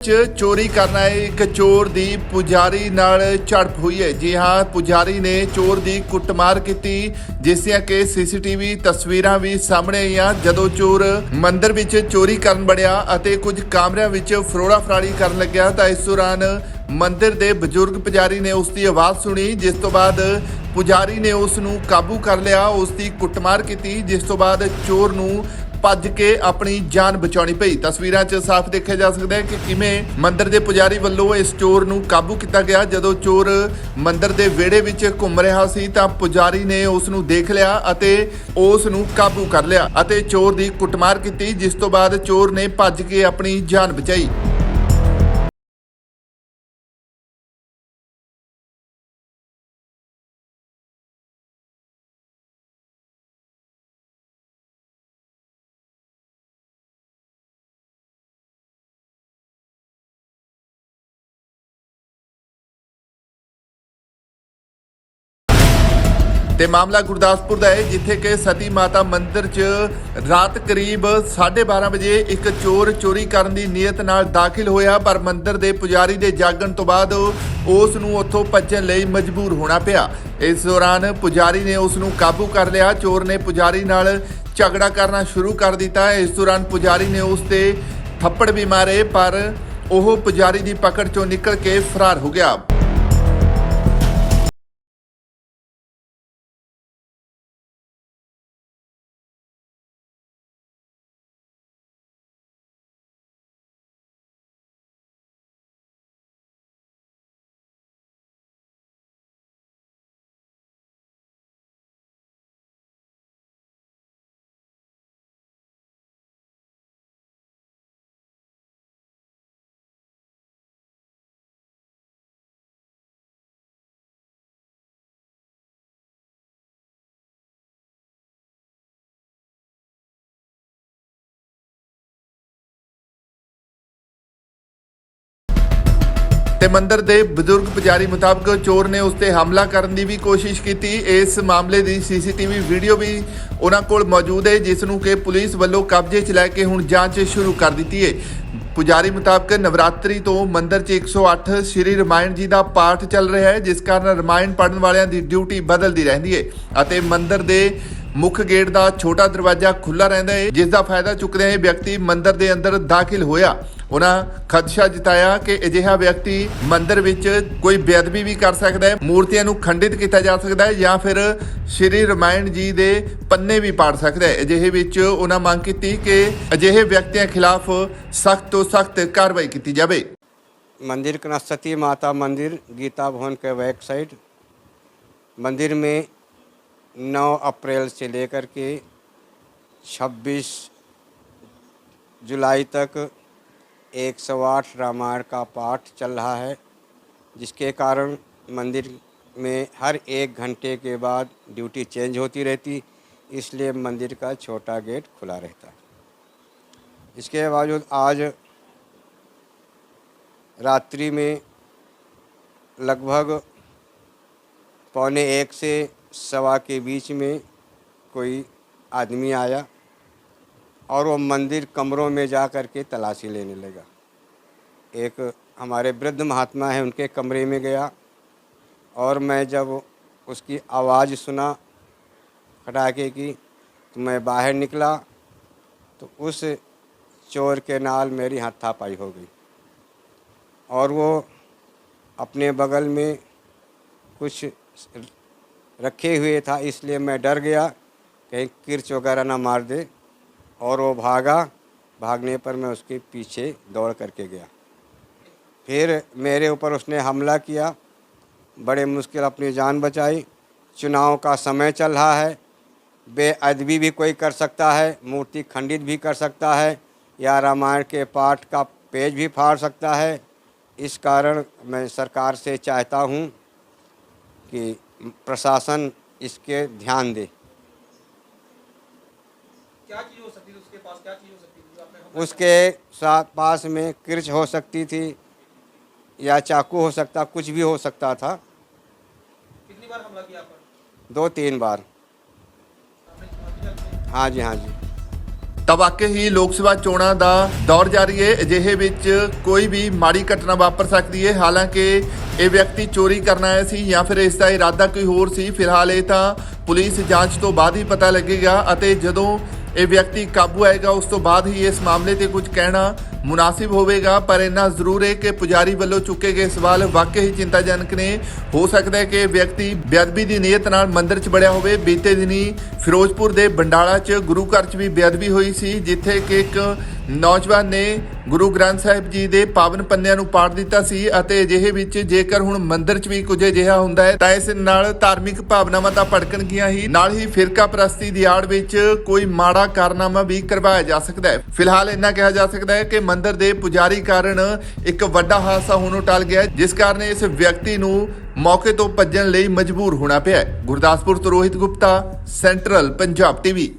ਚ ਚੋਰੀ ਕਰਨ ਆਏ ਇੱਕ ਚੋਰ ਦੀ ਪੁਜਾਰੀ ਨਾਲ ਝੜਪ ਹੋਈ ਹੈ। ਜੀ ਹਾਂ, ਪੁਜਾਰੀ ਨੇ ਚੋਰ ਦੀ ਕੁੱਟਮਾਰ ਕੀਤੀ, ਜਿਸ ਦੀਆਂ ਕਿ ਸੀਸੀਟੀਵੀ ਤਸਵੀਰਾਂ ਵੀ ਸਾਹਮਣੇ ਆਈਆਂ। ਜਦੋਂ ਚੋਰ ਮੰਦਿਰ ਵਿੱਚ ਚੋਰੀ ਕਰਨ ਵੜਿਆ ਅਤੇ ਕੁਝ ਕਮਰਿਆਂ ਵਿੱਚ ਫਰੋੜਾ ਫਰਾੜੀ ਕਰਨ ਲੱਗਿਆ, ਤਾਂ ਇਸ ਦੌਰਾਨ ਮੰਦਿਰ ਦੇ ਬਜ਼ੁਰਗ ਪੁਜਾਰੀ ਨੇ ਉਸ ਦੀ ਆਵਾਜ਼ ਸੁਣੀ, ਜਿਸ ਤੋਂ ਬਾਅਦ ਪੁਜਾਰੀ ਨੇ ਉਸ ਨੂੰ ਕਾਬੂ ਕਰ ਲਿਆ, ਉਸ ਦੀ ਕੁੱਟਮਾਰ ਕੀਤੀ, ਜਿਸ ਤੋਂ ਬਾਅਦ ਚੋਰ ਨੂੰ ਭੱਜ ਕੇ ਆਪਣੀ ਜਾਨ ਬਚਾਉਣੀ ਪਈ। ਤਸਵੀਰਾਂ 'ਚ ਸਾਫ਼ ਦੇਖਿਆ ਜਾ ਸਕਦਾ ਹੈ ਕਿ ਕਿਵੇਂ ਮੰਦਿਰ ਦੇ ਪੁਜਾਰੀ ਵੱਲੋਂ ਇਸ ਚੋਰ ਨੂੰ ਕਾਬੂ ਕੀਤਾ ਗਿਆ। ਜਦੋਂ ਚੋਰ ਮੰਦਿਰ ਦੇ ਵਿਹੜੇ ਵਿੱਚ ਘੁੰਮ ਰਿਹਾ ਸੀ ਤਾਂ ਪੁਜਾਰੀ ਨੇ ਉਸ ਨੂੰ ਦੇਖ ਲਿਆ ਅਤੇ ਉਸ ਨੂੰ ਕਾਬੂ ਕਰ ਲਿਆ ਅਤੇ ਚੋਰ ਦੀ ਕੁੱਟਮਾਰ ਕੀਤੀ, ਜਿਸ ਤੋਂ ਬਾਅਦ ਚੋਰ ਨੇ ਭੱਜ ਕੇ ਆਪਣੀ ਜਾਨ ਬਚਾਈ। ਤੇ ਮਾਮਲਾ ਗੁਰਦਾਸਪੁਰ ਦਾ ਹੈ, ਜਿੱਥੇ ਕਿ ਸਤੀ ਮਾਤਾ ਮੰਦਿਰ 'ਚ ਰਾਤ ਕਰੀਬ 12:30 ਵਜੇ ਇੱਕ ਚੋਰ ਚੋਰੀ ਕਰਨ ਦੀ ਨੀਅਤ ਨਾਲ ਦਾਖਲ ਹੋਇਆ, ਪਰ ਮੰਦਿਰ ਦੇ ਪੁਜਾਰੀ ਦੇ ਜਾਗਣ ਤੋਂ ਬਾਅਦ ਉਸ ਨੂੰ ਉੱਥੋਂ ਭੱਜਣ ਲਈ ਮਜਬੂਰ ਹੋਣਾ ਪਿਆ। ਇਸ ਦੌਰਾਨ ਪੁਜਾਰੀ ਨੇ ਉਸ ਨੂੰ ਕਾਬੂ ਕਰ ਲਿਆ। ਚੋਰ ਨੇ ਪੁਜਾਰੀ ਨਾਲ ਝਗੜਾ ਕਰਨਾ ਸ਼ੁਰੂ ਕਰ ਦਿੱਤਾ। ਇਸ ਦੌਰਾਨ ਪੁਜਾਰੀ ਨੇ ਉਸ ਤੇ ਥੱਪੜ ਵੀ ਮਾਰੇ, ਪਰ ਉਹ ਪੁਜਾਰੀ ਦੀ ਪਕੜ ਚੋਂ ਨਿਕਲ ਕੇ ਫਰਾਰ ਹੋ ਗਿਆ। ਤੇ ਮੰਦਰ ਦੇ ਬਜ਼ੁਰਗ ਪੁਜਾਰੀ ਮੁਤਾਬਕ ਚੋਰ ਨੇ ਉਸ ਤੇ ਹਮਲਾ ਕਰਨ ਦੀ ਵੀ ਕੋਸ਼ਿਸ਼ ਕੀਤੀ। ਇਸ ਮਾਮਲੇ ਦੀ ਸੀਸੀਟੀਵੀ ਵੀਡੀਓ ਵੀ ਉਹਨਾਂ ਕੋਲ ਮੌਜੂਦ ਹੈ, ਜਿਸ ਨੂੰ ਕਿ ਪੁਲਿਸ ਵੱਲੋਂ ਕਬਜ਼ੇ 'ਚ ਲੈ ਕੇ ਹੁਣ ਜਾਂਚ ਸ਼ੁਰੂ ਕਰ ਦਿੱਤੀ ਹੈ। ਪੁਜਾਰੀ ਮੁਤਾਬਕ ਨਵਰਾਤਰੀ ਤੋਂ ਮੰਦਰ 'ਚ 108 ਸ਼੍ਰੀ ਰਮਾਇਣ ਜੀ ਦਾ ਪਾਠ ਚੱਲ ਰਿਹਾ ਹੈ, ਜਿਸ ਕਾਰਨ ਰਮਾਇਣ ਪੜਨ ਵਾਲਿਆਂ ਦੀ ਡਿਊਟੀ ਬਦਲਦੀ ਰਹਿੰਦੀ ਹੈ ਅਤੇ ਮੰਦਰ ਦੇ ਮੁੱਖ ਗੇਟ ਦਾ ਛੋਟਾ ਦਰਵਾਜ਼ਾ ਖੁੱਲਾ ਰਹਿੰਦਾ ਹੈ, ਜਿਸ ਦਾ ਫਾਇਦਾ ਚੁੱਕਦੇ ਇਹ ਵਿਅਕਤੀ ਮੰਦਰ ਦੇ ਅੰਦਰ ਦਾਖਲ ਹੋਇਆ। ਉਹਨਾਂ ਖਦਸ਼ਾ ਜਤਾਇਆ ਕਿ ਅਜਿਹਾ ਵਿਅਕਤੀ ਮੰਦਿਰ ਵਿੱਚ ਕੋਈ ਬੇਅਦਬੀ ਵੀ ਕਰ ਸਕਦਾ ਹੈ ਮੂਰਤੀਆਂ ਨੂੰ ਖੰਡਿਤ ਕੀਤਾ ਜਾ ਸਕਦਾ ਹੈ ਜਾਂ ਫਿਰ ਸ਼੍ਰੀ ਰਮਾਇਣ ਜੀ ਦੇ ਪੰਨੇ ਵੀ ਪਾੜ ਸਕਦਾ ਹੈ ਅਜਿਹੇ ਵਿੱਚ ਉਹਨਾਂ ਮੰਗ ਕੀਤੀ ਕਿ ਅਜਿਹੇ ਵਿਅਕਤੀਆਂ ਖਿਲਾਫ ਸਖਤ ਤੋਂ ਸਖਤ ਕਾਰਵਾਈ ਕੀਤੀ ਜਾਵੇ मंदिर का नाम सती माता मंदिर गीता भवन के बैक साइड मंदिर में 9 अप्रैल से लेकर के 26 जुलाई तक 108 रामायण का पाठ चल रहा है, जिसके कारण मंदिर में हर एक घंटे के बाद ड्यूटी चेंज होती रहती, इसलिए मंदिर का छोटा गेट खुला रहता है। इसके बावजूद आज रात्रि में लगभग पौने एक से सवा के बीच में कोई आदमी आया और वो मंदिर कमरों में जा कर के तलाशी लेने लगा। एक हमारे वृद्ध महात्मा है, उनके कमरे में गया और मैं जब उसकी आवाज़ सुना खटाके की तो मैं बाहर निकला तो उस चोर के नाल मेरी हाथापाई हो गई। और वो अपने बगल में कुछ रखे हुए था, इसलिए मैं डर गया, कहीं किरच वगैरह ना मार दे। और वो भागा। भागने पर मैं उसके पीछे दौड़ करके गया। फिर मेरे ऊपर उसने हमला किया। बड़े मुश्किल अपनी जान बचाई। चुनाव का समय चल रहा है। बेअदबी भी कोई कर सकता है। मूर्ति खंडित भी कर सकता है। या रामायण के पाठ का पेज भी फाड़ सकता है। इस कारण मैं सरकार से चाहता हूँ कि प्रशासन इसके ध्यान दे। क्या चीज़ हो सकती पास क्या चीज हो सकती थी जो आपने हमला उसके साथ पास में किरच हो सकती थी या चाकू हो सकता कुछ भी हो सकता था किया? कितनी बार हमला किया आप पर दो तीन बार आपने आपने क्या किया? हाँ जी हाँ जी ਤਾਂ ਵਾਕਈ ਹੀ ਲੋਕ ਸਭਾ ਚੋਣਾਂ ਦਾ ਦੌਰ ਜਾਰੀ ਹੈ ਅਜਿਹੇ ਵਿੱਚ ਕੋਈ ਵੀ ਮਾੜੀ ਘਟਨਾ ਵਾਪਰ ਸਕਦੀ ਹੈ ਹਾਲਾਂਕਿ ਇਹ ਵਿਅਕਤੀ ਚੋਰੀ ਕਰਨ ਆਇਆ ਸੀ ਜਾਂ ਫਿਰ ਇਸ ਦਾ ਇਰਾਦਾ ਕੋਈ ਹੋਰ ਸੀ ਫਿਲਹਾਲ ਇਹ ਤਾਂ ਪੁਲਿਸ ਜਾਂਚ ਤੋਂ ਬਾਅਦ ਹੀ ਪਤਾ ਲੱਗੇਗਾ ਅਤੇ ਜਦੋਂ ਇਹ ਵਿਅਕਤੀ ਕਾਬੂ ਆਏਗਾ। ਉਸ ਤੋਂ ਬਾਅਦ ਹੀ ਇਸ ਮਾਮਲੇ ਤੇ ਕੁਝ ਕਹਿਣਾ ਮੁਨਾਸਿਬ ਹੋਵੇਗਾ, ਪਰ ਇੰਨਾ ਜ਼ਰੂਰ ਹੈ ਕਿ ਪੁਜਾਰੀ ਵੱਲੋਂ ਚੁੱਕੇ ਗਏ ਸਵਾਲ ਵਾਕਈ ਹੀ ਚਿੰਤਾਜਨਕ ਨੇ। ਹੋ ਸਕਦਾ ਹੈ ਕਿ ਵਿਅਕਤੀ ਬੇਅਦਬੀ ਦੀ ਨੀਅਤ ਨਾਲ ਮੰਦਿਰ 'ਚ ਵੜਿਆ ਹੋਵੇ। ਬੀਤੇ ਦਿਨੀ ਫਿਰੋਜ਼ਪੁਰ ਦੇ ਬੰਡਾਲਾ 'ਚ ਗੁਰੂ ਘਰ 'ਚ ਵੀ ਬੇਅਦਬੀ ਹੋਈ ਸੀ, ਜਿੱਥੇ ਕਿ ਇੱਕ ਨੌਜਵਾਨ ਨੇ ਗੁਰੂ ਗ੍ਰੰਥ ਸਾਹਿਬ ਜੀ ਦੇ ਪਾਵਨ ਪੰਨਿਆਂ ਨੂੰ ਪਾੜ ਦਿੱਤਾ ਸੀ ਅਤੇ ਅਜਿਹੇ ਵਿੱਚ ਜੇਕਰ ਹੁਣ ਮੰਦਿਰ 'ਚ ਵੀ ਕੁਝ ਅਜਿਹਾ ਹੁੰਦਾ ਹੈ, ਤਾਂ ਇਸ ਨਾਲ ਧਾਰਮਿਕ ਭਾਵਨਾਵਾਂ ਤਾਂ ਭੜਕਣਗੀਆਂ ਹੀ। ਨਾਲ ਹੀ ਫਿਰਕਾ ਪ੍ਰਸਤੀ ਦੀ ਆੜ ਵਿੱਚ ਕੋਈ ਮਾੜਾ ਕਾਰਨਾਮਾ ਵੀ ਕਰਵਾਇਆ ਜਾ ਸਕਦਾ ਹੈ। ਫਿਲਹਾਲ ਇੰਨਾ ਕਿਹਾ ਜਾ ਸਕਦਾ ਹੈ ਕਿ ਮੰਦਿਰ ਦੇ ਪੁਜਾਰੀ ਕਾਰਨ ਇੱਕ ਵੱਡਾ ਹਾਦਸਾ ਹੋਣੋਂ ਟਲ ਗਿਆ ਜਿਸ ਕਾਰਨ ਇਸ ਵਿਅਕਤੀ ਨੂੰ ਮੌਕੇ ਤੋਂ ਭੱਜਣ ਲਈ ਮਜਬੂਰ ਹੋਣਾ ਪਿਆ ਗੁਰਦਾਸਪੁਰ ਤੋਂ ਰੋਹਿਤ ਗੁਪਤਾ, ਸੈਂਟਰਲ ਪੰਜਾਬ ਟੀਵੀ।